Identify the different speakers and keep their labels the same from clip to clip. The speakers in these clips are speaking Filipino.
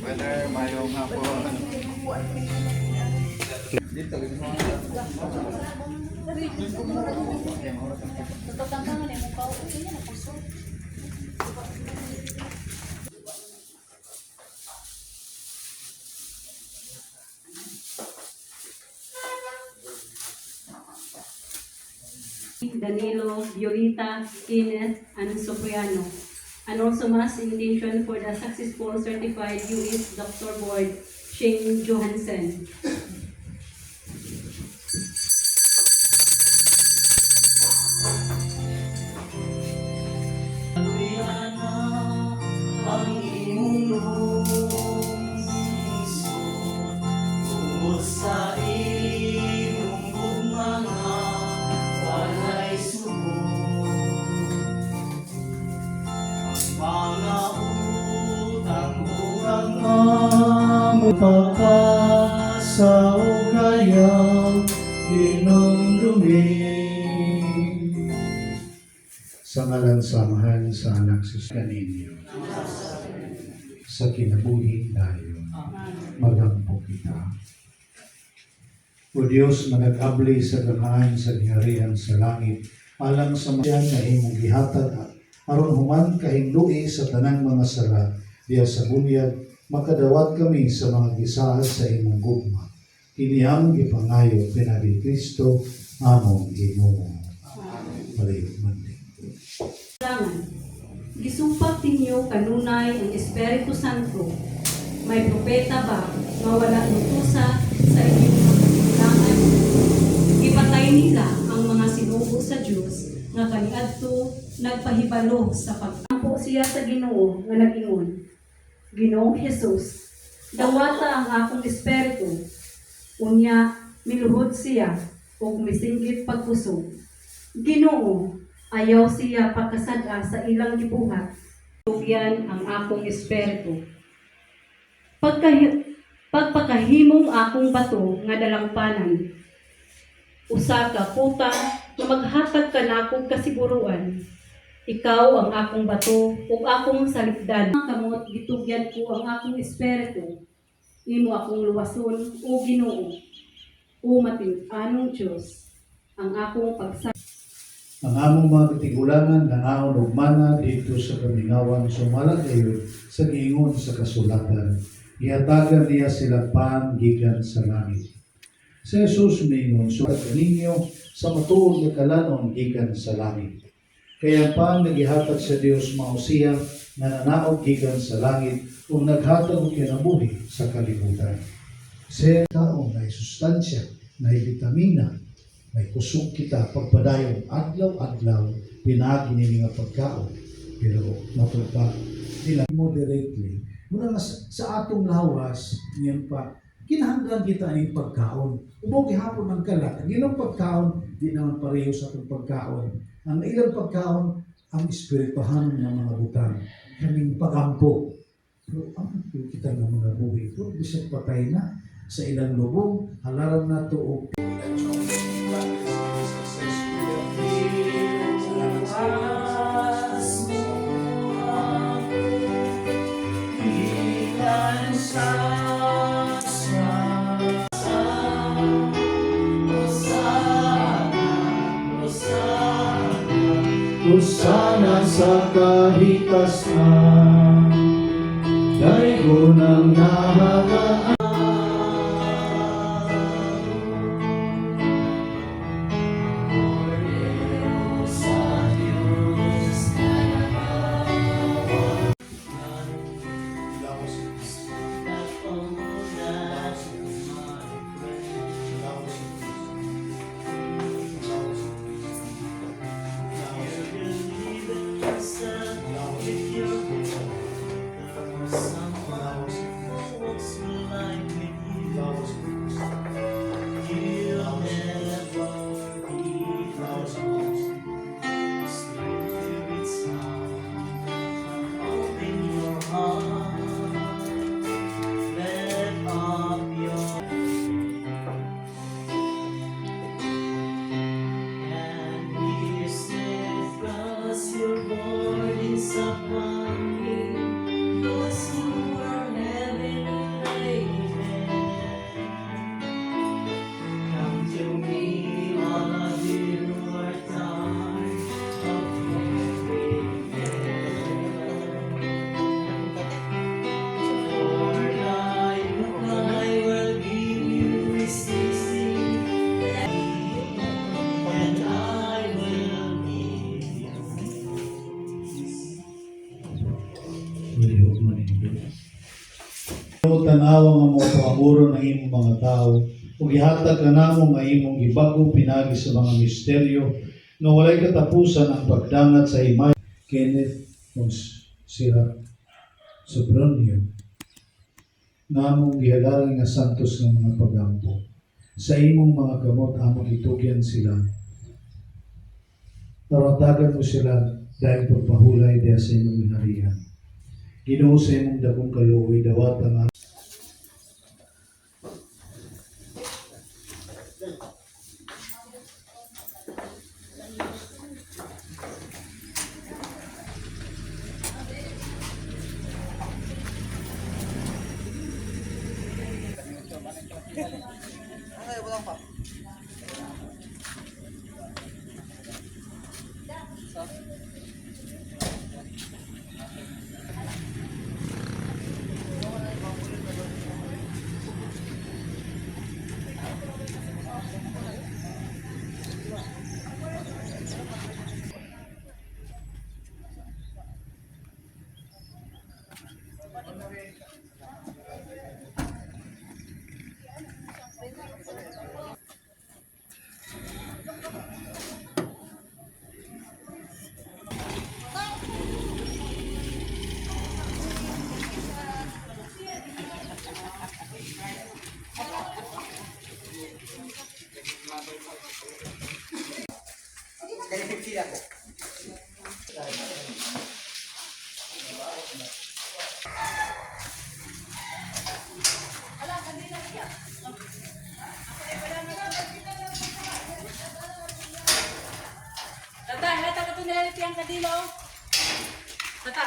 Speaker 1: Weather, mayong hapon. Dito, dito mo.
Speaker 2: Danilo, Violeta, Kenneth, and Sopriano. And also mass invitation for the successful certified US Doctor Board, Shane Johansson.
Speaker 3: Amo pagkasa o kayang inumdumi
Speaker 4: sa ngalan samahan sa anak sa kaninyo. Sa kinabuhi dayon, magampo kita. O Diyos, manag-abli sa ganahan sa giharian sa langit, alang sa masyan na imong gihatag aron human kahindui sa tanang mga sala, diya sa bunyag, makadawat kami sa mga gisaad sa imong gugma. Kiniyang gipangayo pinagi Kristo, among Ginoo. Malayo man din.
Speaker 2: Gisumpak ninyo kanunay ang Espiritu Santo. May propeta ba nga wala nutusa sa inyong mga kailangan? Ipatay nila ang mga sinugo sa Diyos nga kaniadto nagpahibalo sa pagtampo siya sa Ginoo nga nagingon. Ginoong Jesus, dawata ang akong espiritu. Unya, miluhod siya ug misinggit pagkusog. Ginoo, ayaw siya pagkasada sa ilang gibuhat. Tugyan ang akong espiritu. Pagkahi pagpakahimong akong bato nga dalampanan. Usa ka puta nga maghatag ka nakong kasiguruan. Ikaw ang akong bato ug akong salipdan. Kamot gitugyan ko ang akong espiritu. Imo akong luwason o Ginoo. O matin-anong Diyos ang akong pagsa
Speaker 4: Ang among mga katigulangan nangaon og mana dito sa kamingawan sumala kayo sa giingon sa kasulatan. Ihatagan niya sila pan gikan sa langit. Si Jesus mingon sulat ninyo sa matuod nga kalanon gikan sa langit. Kaya pan nagihatag sa Dios mao siya nga nanaog gikan sa langit ug naghatag og kinabuhi sa kalibutan. Si tao may sustansya, may vitamina, may kusog kita pagpadayon adlaw-adlaw pinagi ni nga pagkaon. Pero matupa dila moderately muna nga sa, sa atong lawas niyan pa kinahanglan kita ang pagkaon. Ubo gihapon ang kalat ang ilang pagkaon di naman pareho sa atong pagkaon ang ilang pagkaon ang espirituhan ng mga butang kaming pagampo. Pero ang kita ng mga buhi pero bisag patay na sa ilang lubong halaran na to og
Speaker 3: Usana sa kahitasan Daigo ng nahagaan Someone who
Speaker 4: tanawa nga mo panguro ng imong mga tao ug gihatag ka namo nga imong gibago pinagi sa mga misteryo nga walay katapusan ang pagdangat sa himay Kenneth Mons Sira Sobronio namong gihalari nga santos ng mga pagampo. Sa imong mga gamot among itugyan sila. Taratagan mo sila dahil pagpahulay diya sa imong minarihan. Ginoo sa imong dagong kaluoy dawat ang
Speaker 5: Tata, nilalit yung kadilo. Tata.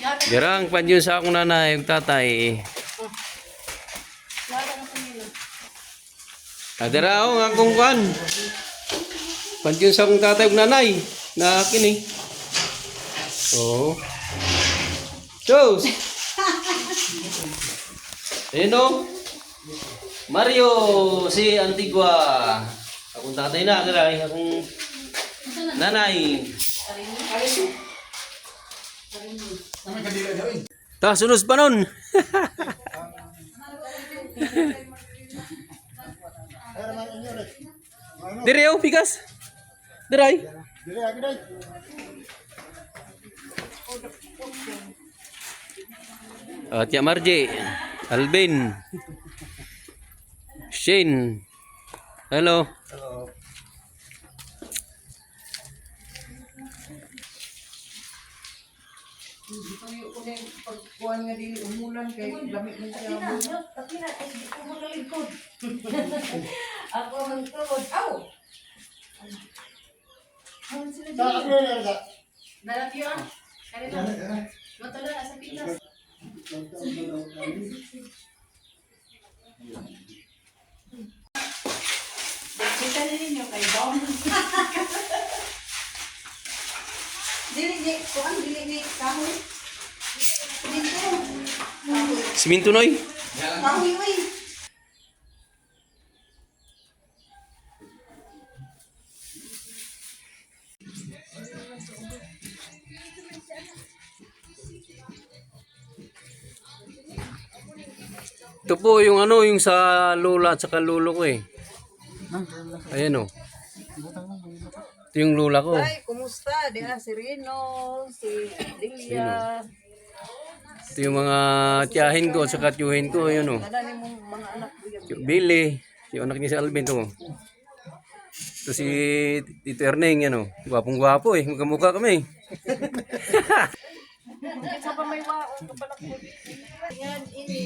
Speaker 5: Yata
Speaker 6: Jarang panjun sa akong nanay, yung tatay.
Speaker 5: yata ka ito nila.
Speaker 6: Adara ako nga akong kwan. Panjun sa akong tatay ug nanay. Na kini. Oo. Chos! Ayun o. Mario, si Antigua. Akong tatay na, adara, akong nanay. Ta, sunod pa nun. Dire oh, pikas. Diray. Uh, Tia Marje, Alvin, Shane. Hello.
Speaker 5: Pagkuhan nga dili umulan kay lamig ng siya.
Speaker 7: Ako ang tawad. Aw!
Speaker 5: Dalat yun. Kanina. Matala sa pilas.
Speaker 7: Kita na ninyo kay Dom. Dili ni, kuan dili ni kahoy. Kahoy.
Speaker 6: Siminto noy.
Speaker 7: Kahoy uy.
Speaker 6: Ito po yung ano, yung sa lula at saka lulo ko eh. Ayan o. Ito yung lula ko.
Speaker 7: Ay, kumusta? Di na si Rino, si Delia.
Speaker 6: Ito yung mga tiyahin ko saka tiyuhin ko. O.
Speaker 7: Anak ko
Speaker 6: Yung Billy. Yung anak niya si Alvin to. Ito si Tito Erneng. Yan o. Gwapong gwapo eh. Magkamukha kami.
Speaker 7: Sa pa may waon ka pala ko. Yan, ini.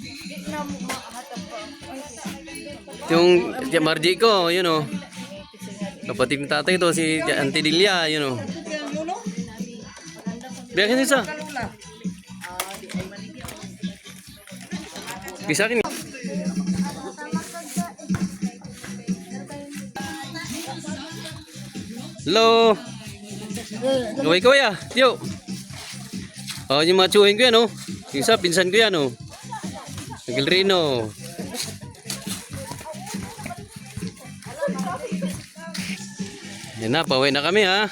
Speaker 7: Di na mo makahatap pa.
Speaker 6: Yung Margie ko. Yun o. Kapatid ng tatay to. Si Auntie Delia. Yun o. Biyakin isa. Bisa akin. Hello. Kaway kaway ah. Yo. Oh, yung mga tsuhin ko yan oh. Yung isa, pinsan ko yan oh. Miguel Rino. Yan na, pauwi na kami ha.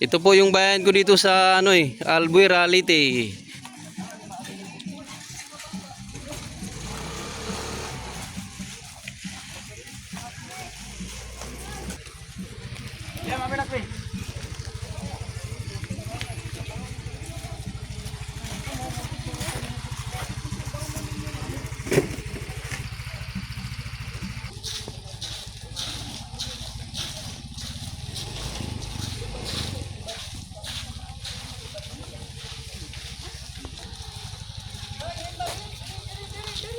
Speaker 6: Ito po yung bayan ko dito sa ano eh, Albuera, Leyte.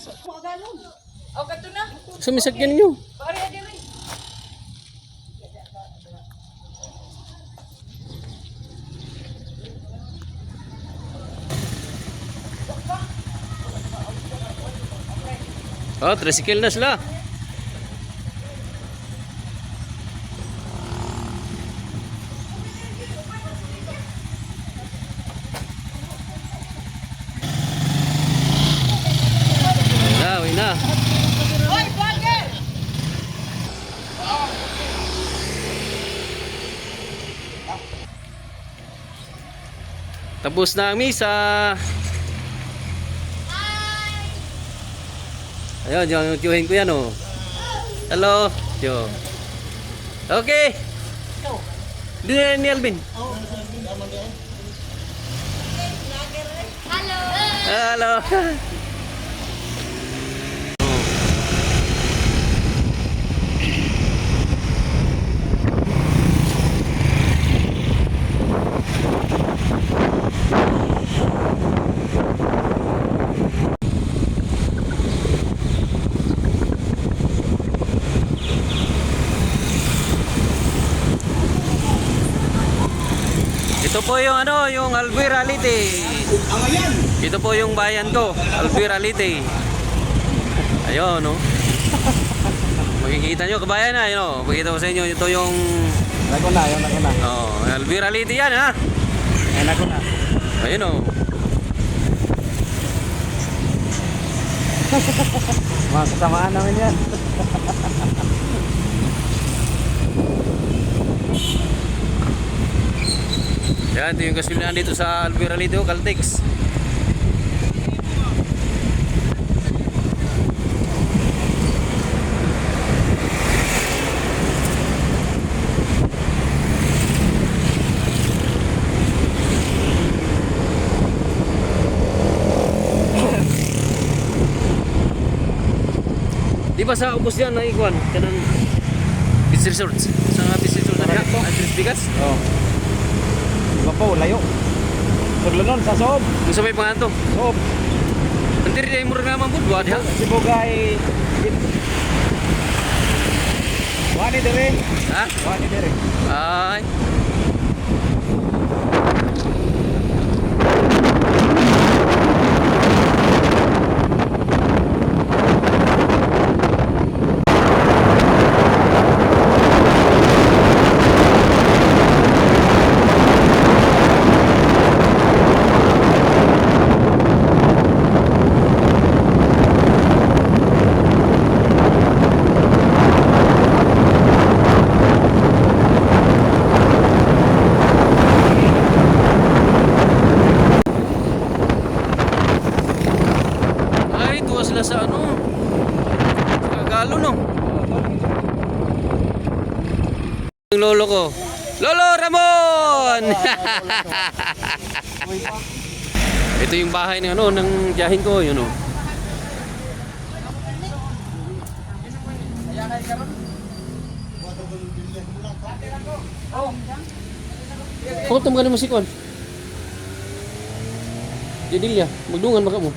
Speaker 5: O, gato na.
Speaker 6: Sa misagyan nyo.
Speaker 5: Pare, adi rin.
Speaker 6: Oh, tricycle na sila. Wala, uwi na.
Speaker 5: Hoy, vlogger!
Speaker 6: Tapos na ang misa. Ayun, yung tiyuhin ko yan oh. Hello, tiyo. Okay. Di na ni Alvin. Hello. Ito po yung ano, yung Albueralite. Ito po yung bayan ko, Albueralite. Ayun, no. Makikita nyo, kabayan na, yun, no. Makikita ko sa inyo, ito yung...
Speaker 1: Laguna, yung laguna.
Speaker 6: Oh, Albueralite yan, ha.
Speaker 1: Ay, laguna.
Speaker 6: Ayun.
Speaker 1: Mga kasamaan namin yan.
Speaker 6: Yan, ito yung gasolinahan dito sa Albueralite, oh, Caltex. Di ba sa ubos yan na ikuan? Kanang beach resorts. Sa beach resort na niya? Andres Bigas?
Speaker 1: Oo. Iba po, layo. Paglanon sa soob.
Speaker 6: Kung sa may pangalan to.
Speaker 1: Soob.
Speaker 6: Ang diri ay mura naman po. Buwa diha.
Speaker 1: Sibugay. Wani dire.
Speaker 6: Ha?
Speaker 1: Wani dire.
Speaker 6: Ay, tuwa sila sa ano. Sa Kagalo, no? Yung lolo ko. Lolo Ramon! Ito yung bahay ng ano, ng tiyahin ko, yun o. Pakot mo ka na musikon. Jadilya, magdungan baka mo.